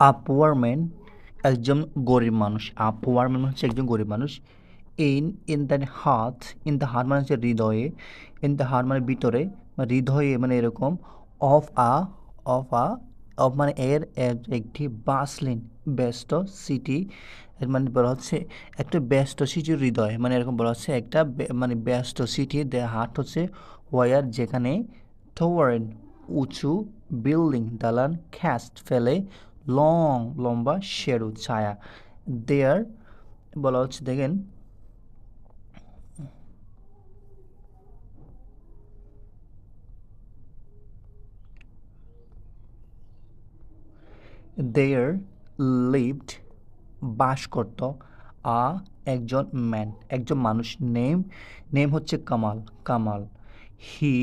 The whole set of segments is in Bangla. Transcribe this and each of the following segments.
আ পুয়ার ম্যান একজন গরিব মানুষ। আ পুয়ার ম্যান হচ্ছে একজন গরিব মানুষ। In in the heart in the heart মানে হচ্ছে হৃদয়ে। ইন দ্য হার্ট মানে ভিতরে। হৃদয়ে মানে এরকম। Of a of a of মানে এর একটি বাসলিন, ব্যস্ত সিটি মানে বলা হচ্ছে একটা ব্যস্ত সিটির হৃদয়। মানে এরকম বলা হচ্ছে একটা মানে ব্যস্ত সিটি দ্য হার্ট হচ্ছে ওয়ার যেখানে টাওয়ারেন উঁচু বিল্ডিং দালান খ্যাস্ট ফেলে লং লম্বা, শেরু, ছায়া। দেয়ার বলা হচ্ছে, দেখেন। দেয়ার লিভড বাস করত আ, একজন ম্যান একজন মানুষ। নেম নেম হচ্ছে কামাল কামাল। হি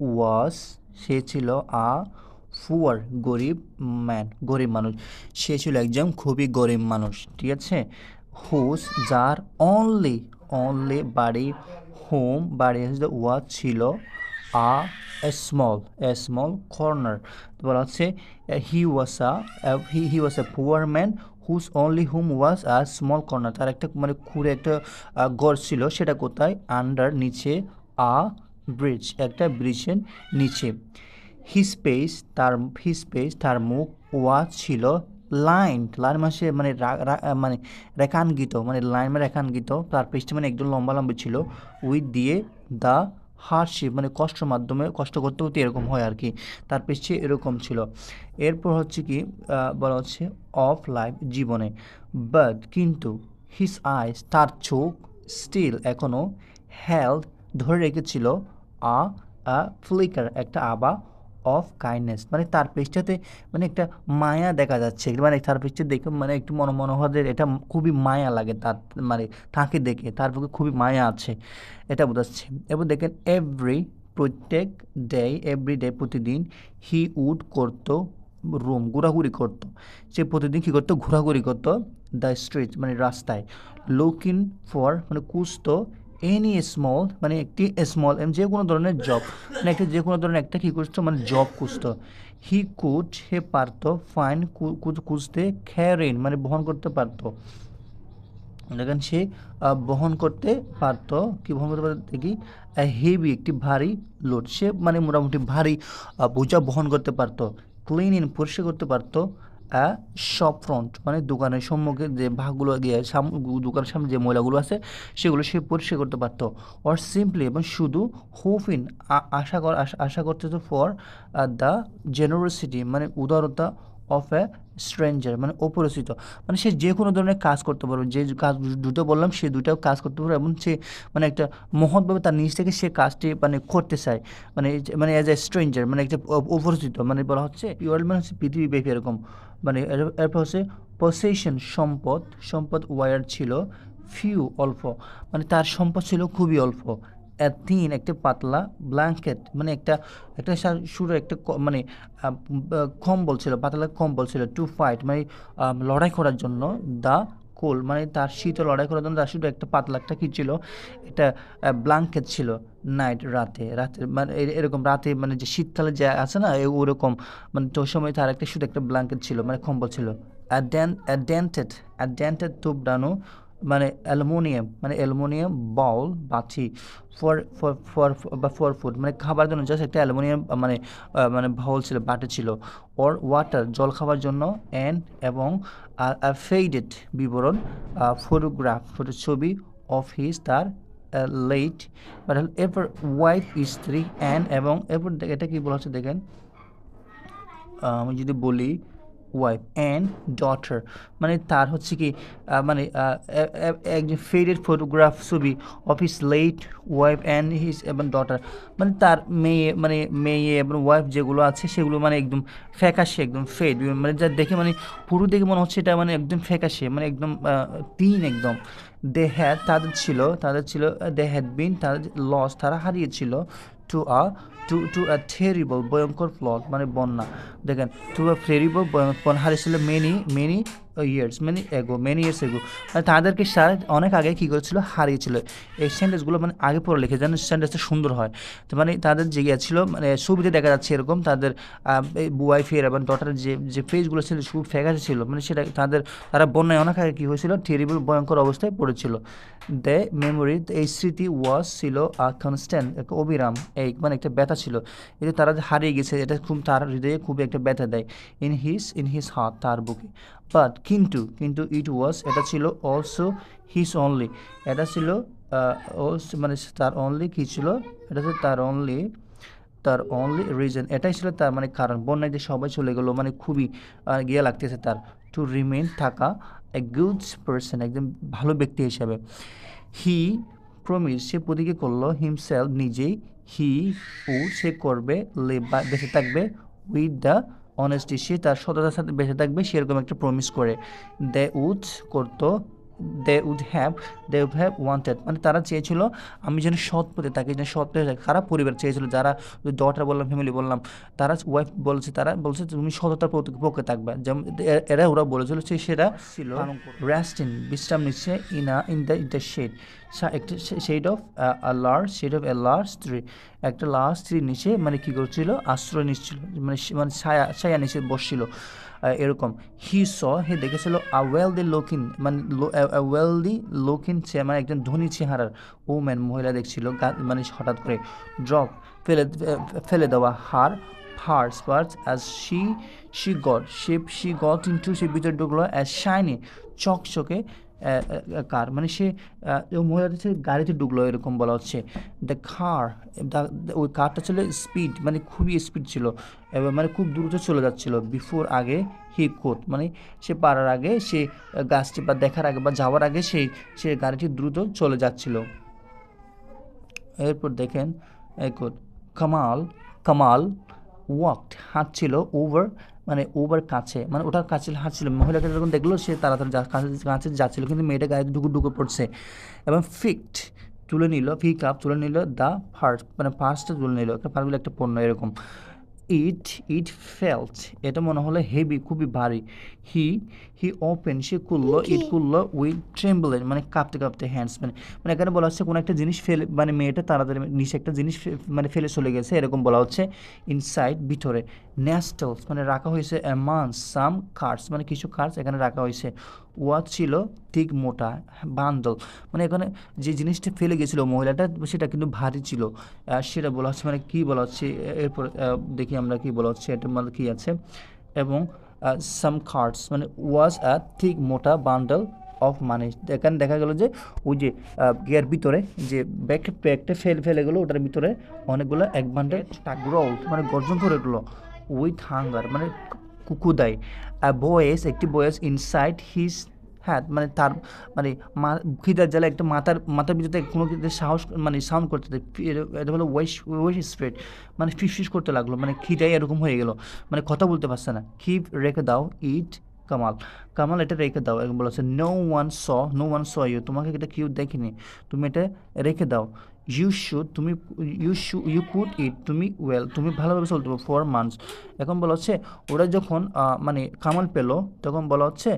ওয়াস সে ছিল, আ ফুয়ার, গরিব ম্যান, গরিব মানুষ। সে ছিল একজন খুবই গরিব মানুষ, ঠিক আছে? হুস, যার অনলি অনলি বাড়ি হোম বাড়ি ওয়াজ ছিল আ স্মল স্মল কর্নার বলা হচ্ছে he was a he he was a poor man whose only home was a small corner তার একটা মানে খুঁড়ে একটা ঘর ছিল, সেটা কোথায়? আন্ডার নিচে, আ ব্রিজ একটা ব্রিজের নিচে। হিস পেস তার হিস পেস তার মুখ ওয়াজ ছিল লাইন লাইন মাসে মানে মানে রেখাঙ্কিত মানে লাইন মানে রেখাঙ্কিত, তার পেজটা মানে একদম লম্বা লম্বা ছিল উইথ দিয়ে দ্য হার্ডশিপ মানে কষ্টের মাধ্যমে, কষ্ট করতে করতে এরকম হয় আর কি, তার পেছনে এরকম ছিল। এরপর হচ্ছে কি বলা হচ্ছে অফ লাইফ জীবনে। বাট কিন্তু হিস আইস তার চোখ স্টিল এখনও হেলথ ধরে রেখেছিল, আ ফ্লিকার একটা আবা অফ কাইন্ডনেস মানে তার পেজটাতে মানে একটা মায়া দেখা যাচ্ছে। মানে তার পেজটা দেখে মানে একটু মনে মনে হয় যে এটা খুবই মায়া লাগে তার মানে তাকে দেখে, তার পক্ষে খুবই মায়া আছে, এটা বোঝাচ্ছে এবার দেখেন এভরি প্রত্যেক ডে এভরি ডে প্রতিদিন হি উড করতো রুম ঘোরাঘুরি করতো। সে প্রতিদিন কী করতো? ঘোরাঘুরি করতো দ্য স্ট্রিট মানে রাস্তায়। লুকিং ফর মানে খুঁজতো এনি স্মল মানে একটি স্মল এম যে কোনো ধরনের জব মানে একটি যে কোনো ধরনের একটা কী করতো মানে জব খুঁজতো। হি কুড হে পারতো ফাইন খুঁজতে খ্যারেন মানে বহন করতে পারতো। দেখেন সে বহন করতে পারতো, কি বহন করতে পারতো, দেখি হেভি একটি ভারী লোড সে মানে মোটামুটি ভারী বোঝা বহন করতে পারতো। ক্লিন ইন পরিষ্কার করতে পারতো শপ ফ্রন্ট মানে দোকানের সম্মুখে যে ভাগগুলো গিয়ে দোকানের সামনে যে ময়লাগুলো আছে, সেগুলো সে পরিষ্কার করতে পারত। অর সিম্পলি এবং শুধু হোপ ইন আশা কর, আশা- করতে তো ফর দ্য জেনারোসিটি মানে উদারতা অফ এ স্ট্রেঞ্জার মানে অপরিচিত। মানে সে যে কোনো ধরনের কাজ করতে পারবে। যে কাজ দুটো বললাম, সে দুটাও কাজ করতে পারবে এবং সে মানে একটা মহৎভাবে তার নিজ থেকে সে কাজটি মানে করতে চায়। মানে মানে অ্যাজ এ স্ট্রেঞ্জার মানে একটা অপরিচিত। মানে বলা হচ্ছে ওয়ার্ল্ড মানে হচ্ছে পৃথিবী ব্যাপী এরকম। মানে এর- এরপর হচ্ছে পসেশন সম্পদ সম্পদ ওয়ার ছিল ফিউ অল্প। মানে তার সম্পদ ছিল খুবই অল্প। তিন একটা পাতলা ব্ল্যাঙ্কেট মানে একটা একটা শুরু একটা মানে কম্বল ছিল, পাতলা কম্বল ছিল টু ফাইট মানে লড়াই করার জন্য দা কোল মানে তার শীত লড়াই করার জন্য তার শুধু একটা পাতলা একটা কী ছিল একটা ব্ল্যাঙ্কেট ছিল নাইট রাতে রাতে মানে এরকম রাতে মানে যে শীতকালে যে আছে না ওরকম মানে তো সময় তার একটা, শুধু একটা ব্ল্যাঙ্কেট ছিল মানে কম্বল ছিল অ্যাডেন্টেড অ্যাডেন্টেড তুবডানো মানে অ্যালুমিনিয়াম মানে অ্যালুমিনিয়াম বাউল, বাটি, ফর ফর ফর, বা ফর ফুড মানে খাবার জন্য জাস্ট একটা অ্যালুমিনিয়াম মানে মানে বাউল ছিল, বাটি ছিল ওর ওয়াটার জল খাওয়ার জন্য অ্যান্ড এবং ফেইডেড বিবরণ ফটোগ্রাফ ফটো ছবি অফ হিজ তার লেট বাট এরপর ওয়াইফ স্ত্রী অ্যান্ড এবং, এরপর এটা কি বলা হচ্ছে দেখেন? আমি যদি বলি ওয়াইফ অ্যান্ড ডটার মানে তার হচ্ছে কি মানে একজন ফেডেড ফটোগ্রাফ ছবি of his late wife and his এবং ডটার মানে তার মেয়ে মানে মেয়ে এবং ওয়াইফ যেগুলো আছে, সেগুলো মানে একদম ফ্যাকাশে, একদম ফেড মানে যা দেখে মানে পুরো দেখে মনে হচ্ছে এটা মানে একদম ফ্যাকাশে মানে একদম তিন একদম. দে হ্যাড তাদের ছিল তাদের ছিল দে হ্যাড বিন তাদের লস তারা হারিয়েছিল to a to to a terrible ভয়ঙ্কর ফ্লড মানে বন্যা। দেখেন টু আ থেরিবল হারিয়েছিল মেনি মেনি ইয়ার্স মানে এগো মেনি ইয়ার্স এগো মানে তাদেরকে সারা অনেক আগে কী করেছিল? হারিয়েছিল। এই সেন্টেন্সগুলো মানে আগে পরে লিখে যেন সেন্টেন্সটা সুন্দর হয়। তো মানে তাদের যে ইয়ে ছিল মানে ছবিতে দেখা যাচ্ছে এরকম তাদের ওয়াইফের এবং ডটারের যে যে ফেসগুলো ছিল খুব ফ্যাকাশে ছিল। মানে সেটা তাদের, তারা বন্যায় অনেক আগে কী হয়েছিল? টেরিবল ভয়ঙ্কর অবস্থায় পড়েছিল। দ্য মেমোরি এই স্মৃতি ওয়াজ ছিল আ কনস্ট্যান্ট একটা অবিরাম, এই মানে একটা ব্যথা ছিল। যে তারা হারিয়ে গেছে, এটা খুব তার হৃদয়ে খুব একটা ব্যথা দেয়। In his in his heart তার বুকে। বাট কিন্তু কিন্তু ইট ওয়াজ এটা ছিল অলসো হিস অনলি এটা ছিল মানে তার অনলি কী ছিল? এটা ছিল তার অনলি তার অনলি রিজন এটাই ছিল তার মানে কারণ। বন্যায় যে সবাই চলে গেলো মানে খুবই গিয়ে লাগতেছে তার। টু রিমেন থাকা এ গুড পার্সন একদম ভালো ব্যক্তি হিসাবে। হি প্রমিস সে প্রতিজ্ঞা করল হিমসেলফ নিজেই হি ও সে করবে লিভ বা, বেঁচে থাকবে উইথ দ্য অনেস্টি সে তার সততার সাথে বেঁচে থাকবে সেরকম একটা প্রমিস করে। দে উচ করতো they would have they would have wanted মানে তারা চেয়েছিল আমি যেন সৎ পথে থাকি যেন সৎ পথে খারাপ পরিবার চেয়েছিল যারা ডটার বললাম ফ্যামিলি বললাম। তারা ওয়াইফ বলছে তারা বলছে তুমি সততার পক্ষে থাকবে। যেমন এরা ওরা বলেছিল যে সেটা ছিল। রেস্টিং বিশ্রাম নিচ্ছে in a in the in the shade একটা shade of a large shade of a large tree একটা লার্জ ট্রি নিচে মানে কী করছিল? আশ্রয় নিচ্ছিল। মানে সে- মানে ছায়া ছায়া নিচে বসছিল। এরকম। হি স হে দেখেছিল আ ওয়েলদি লোকিন মানে ওয়েলদি লোকিন মানে একজন ধনী চেহারার ওম্যান মহিলা দেখছিল মানে হঠাৎ করে ড্রপ ফেলে ফেলে দেওয়া her but as she she got say she got into সে ভিতরে ঢুকলো অ্যাজ শাইনি চকচকে কার? মানে সে মহিলাটা সে গাড়িতে ঢুকলো, এরকম বলা হচ্ছে। দ্য কার ওই কারটা ছিল স্পিড মানে খুবই স্পিড ছিল। এবং মানে খুব দ্রুত চলে যাচ্ছিল। বিফোর আগে হি কোট মানে সে পারার আগে, সে গাছটি বা দেখার আগে বা যাওয়ার আগে সে সে গাড়িটি দ্রুত চলে যাচ্ছিল। এরপর দেখেন কোট কামাল কামাল ওয়াকড হাঁটছিল ওভার মানে ওবার কাছে মানে ওটার কাছে হাঁটছিল। মহিলাকে যখন দেখল সে তাড়াতাড়ি কাছে কাছে যাচ্ছিল, কিন্তু মেয়েটা গায়ে ঢুকু ঢুকু পড়ছে। এবং ফিক্ট তুলে নিল পিক আপ তুলে নিল দ্য ফার্স মানে ফার্স্টটা তুলে নিল। একটা ফার্স্ট একটা পণ্য এরকম। ইট ইট ফেল্ট এটা মনে হলো হেভি খুবই ভারী। হি হি ওপেন সে খুললো ইট খুললো উইথ ট্রেম্বলেন মানে কাঁপতে কাঁপতে হ্যান্ডস মানে মানে এখানে বলা হচ্ছে কোনো একটা জিনিস ফেলে মানে মেয়েটা তাড়াতাড়ি নিচে একটা জিনিস মানে ফেলে চলে গেছে এরকম বলা হচ্ছে ইনসাইড ভিতরে। ন্যাস্টলস মানে রাখা হয়েছে অ্যামান সাম কার্ডস মানে কিছু কার্ডস এখানে রাখা হয়েছে। ওয়াচ ছিল? ঠিক মোটা বান্ডল মানে এখানে যে জিনিসটা ফেলে গেছিল মহিলাটা সেটা কিন্তু ভারী ছিল। সেটা বলা হচ্ছে মানে কী বলা হচ্ছে এরপর দেখি আমরা কী বলা হচ্ছে এটা মানে কী আছে? এবং সাম কার্ডস মানে ওয়াজ আ থিক মোটা বান্ডল অফ মানি এখানে দেখা গেল যে ওই যে গিয়ার ভিতরে যে ব্যাগ ব্যাগটা ফেল ফেলে গেলো ওটার ভিতরে অনেকগুলো এক বান্ডেল গ্রোল মানে গর্জন করে উঠল উইথ হাঙ্গার মানে কুকুদাই আ বয়েস একটি বয়েস ইনসাইড হিজ হ্যাঁ মানে তার মানে মা, খিদার জ্বালা একটা মাথার মাথার ভিতরে কোনো কিছু সাহস মানে সাউন্ড করতে এটা- হলো ওয়েস ওয়েস স্প্রেড মানে ফিস করতে লাগল মানে খিদাই এরকম হয়ে গেল। মানে কথা বলতে পারছে না। কি রেখে দাও ইট কামাল। কামাল, এটা রেখে দাও। এরকম বলা no one saw no one saw you তোমাকে এটা কেউ দেখেনি। তুমি এটা রেখে দাও। ইউ শুড তুমি you should you could it তুমি ওয়েল তুমি ভালোভাবে চলতে পারো ফোর মান্থস এখন বলা হচ্ছে, ওরা যখন মানে কামাল পেল, তখন বলা হচ্ছে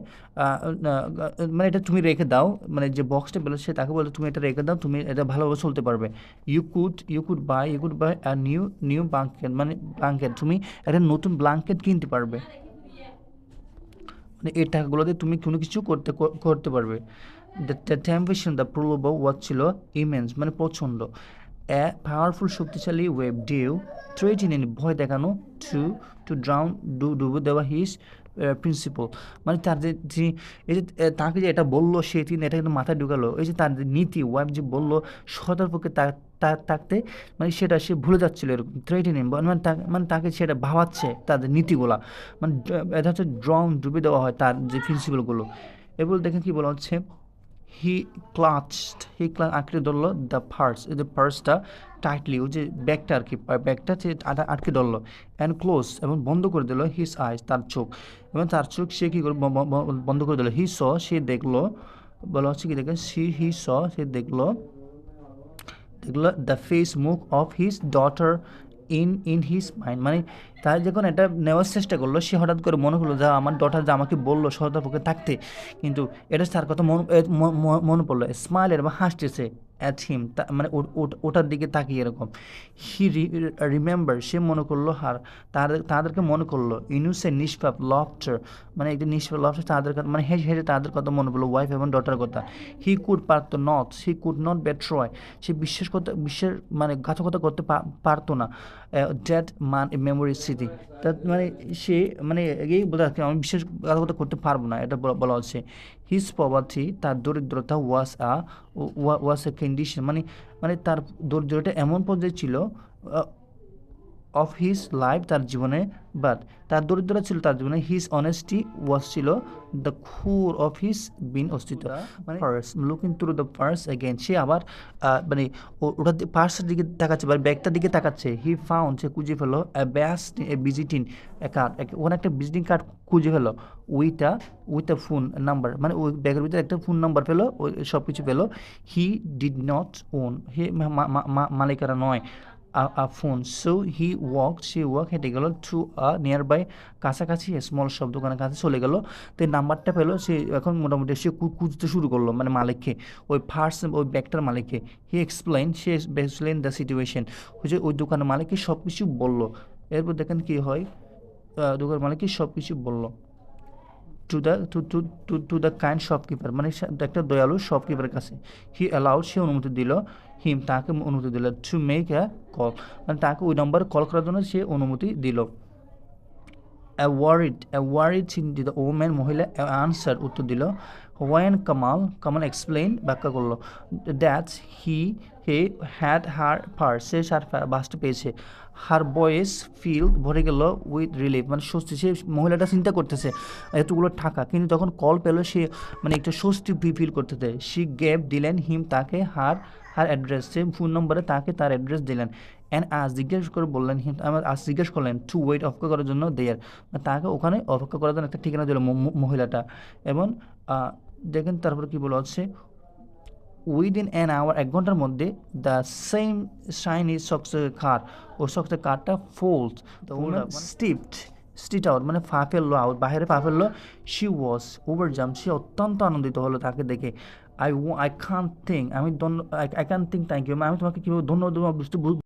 মানে এটা তুমি রেখে দাও মানে যে বক্সটা পেল সে তাকে বলে তুমি এটা রেখে দাও, তুমি এটা ভালোভাবে চলতে পারবে। You could you could buy you could buy a new new blanket মানে ব্লাঙ্কেট তুমি একটা নতুন ব্লাঙ্কেট কিনতে পারবে। মানে এই টাকাগুলো দিয়ে তুমি কোনো কিছু করতে করতে পারবে। দ্য টেম্পেশন দ্য প্রলোভ ছিল ইমেন্স মানে প্রচণ্ড। এ পাওয়ারফুল শক্তিশালী ওয়েব ডিউ থ্রেটিন ভয় দেখানো টু টু ড্রাউন ডু ডুবো দেওয়া হিস প্রিন্সিপাল মানে তার যে এই যে তাকে যে এটা বলল, সে তিনি এটা কিন্তু মাথায় ঢুকালো। এই যে তার যে নীতি ওয়াইফ যে বলল সতর্ককে পক্ষে থাকতে মানে সেটা সে ভুলে যাচ্ছিল এরকম থ্রেটিনিং মানে তা- মানে তাকে সেটা ভাবাচ্ছে তাদের নীতিগুলা। মানে এটা হচ্ছে ড্রাউন ডুবে দেওয়া হয় তার যে প্রিন্সিপালগুলো এগুলো দেখেন কি বলা হচ্ছে হি ক্লাচড হি ক্লা আঁকড়ে ধরলো দ্য পার্স এই যে পার্সটা টাইটলি ওই যে ব্যাগটা আর কি ব্যাগটা আটা- আটকে ধরলো অ্যান্ড ক্লোজ এবং বন্ধ করে দিল হিস আইস তার চোখ। এবং তার চোখ সে কী করে বন্ধ করে দিল। হি স সে দেখল, বলা হচ্ছে কি দেখেন সি হি স সে দেখল দেখল দ্য ফেস মুখ of his daughter in in his mind মানে তার যখন এটা নেওয়ার চেষ্টা করল, সে হঠাৎ করে মনে করল যা আমার ডটার যা আমাকে বলল সহতার পক্ষে থাকতে। কিন্তু এটা তার কথা মন মনে পড়ল। স্মাইলের বা হাসতেছে। অ্যাট হিম তা মানে ওটার দিকে তাকিয়ে এরকম। হি রিমেম্বার সে মনে করল, হার তাদের তাদেরকে মনে করল ইনুসে নিষ্পাপ, লফটার মানে একটি নিষ্পাপ, লফটার তাদের মানে হেসে হেসে তাদের কথা মনে পড়ল ওয়াইফ এবং ডটার কথা। হি কুড পারতো not he could not betray সে বিশ্বাস করতে বিশ্বের মানে ঘাতকতা করতে পারতো না ড্যাট মান মেমোরি স্মৃতি তা মানে সে মানে এই বলে রাখে আমি বিশ্বাস, ঘাতকতা করতে পারব না, এটা বলা হচ্ছে। হিজ পভার্টি তার দরিদ্রতা ওয়াস আ ওয়াস এ কন্ডিশন মানে মানে তার দরিদ্রতা এমন পর্যায়ে ছিল অফ হিজ লাইফ তার জীবনে বাট তার দরিদ্রতা ছিল তার জীবনে হিজ অনেস্টি ওয়াজ ছিল দ্য খুর অফ হিজ বিন অস্তিত্ব। মানে looking through the first again সে আবার মানে ও- ওটার পার্সের দিকে তাকাচ্ছে বা ব্যাগটার দিকে তাকাচ্ছে। হি ফাউন্ড সে খুঁজে ফেলো ব্যাস্ট ভিজিটিং কার্ড ওখানে একটা ভিজিটিং কার্ড খুঁজে ফেলো with a with a phone number মানে ওই ব্যাগের ভিতরে একটা ফোন নাম্বার পেল ওই সব কিছু পেল he did not own he মালিকারা নয়। A phone so he walk say walk হেঁটে গেল টু আ নিয়ার বাই কাছাকাছি স্মল সব দোকানের কাছে চলে গেল। তো নাম্বারটা পেল, সে এখন মোটামুটি সে খুঁজতে শুরু করল মানে মালিককে। ওই ফার্স্ট ওই ব্যাগটার মালিককে। হি এক্সপ্লেন সে এক্সপ্লেন দ্য সিচুয়েশন হচ্ছে ওই দোকানের মালিককে সব কিছু বলল। এরপর দেখেন কী হয় দোকানের মালিককে সব কিছু বলল। To the to to to to the kind shopkeeper মানে একটা দয়ালু শপকিপারের কাছে। হি অ্যালাউড সে অনুমতি দিল। হিম তাকে অনুমতি দিল টু মেক এ কল মানে তাকে ওই নম্বরে কল করার জন্য সে অনুমতি দিল। অ্যাওয়ারিড অ্যাওয়ারিড চিন্তিত ও চিন্তিত ওম্যান মহিলা আনসার উত্তর দিল। ওয়ান কামাল কামাল এক্সপ্লেন ব্যাখ্যা করল। That's he he had her purse সে সার বাসটা পেয়েছে। হার বয়েস ফিল ভরে গেল উইথ রিলিফ মানে স্বস্তি, সে মহিলাটা চিন্তা করতেছে, এতগুলো টাকা। কিন্তু যখন কল পেল, সে মানে একটু স্বস্তি ফিল করতেছে সি গেভ দিলেন হিম তাকে হার হার অ্যাড্রেস সে ফোন নম্বরে তাকে তার অ্যাড্রেস দিলেন। অ্যান্ড আজ জিজ্ঞেস করে বললেন হিম আমার আজ জিজ্ঞেস করলেন টু ওয়েট অপেক্ষা করার জন্য দেয়ার তাকে ওখানে অপেক্ষা করার জন্য একটা ঠিকানা দিল মহিলাটা। এবং দেখেন তারপরে কি বলা হচ্ছে উইদিন অ্যান আওয়ার এক ঘণ্টার মধ্যে দ্য সেম শাইনি ইজ সক্সের কার ও সক্সের কারটা ফোল্ড স্টিপড স্টিট আউট মানে ফা ফেলল আউট বাইরে ফা ফেলল শি ওয়াজ ওভার জাম সে অত্যন্ত আনন্দিত হলো তাকে দেখে। আই আই কান থিঙ্ক আমি I can think thank you আমি তোমাকে কীভাবে ধন্যবাদ বুঝতে বুঝ-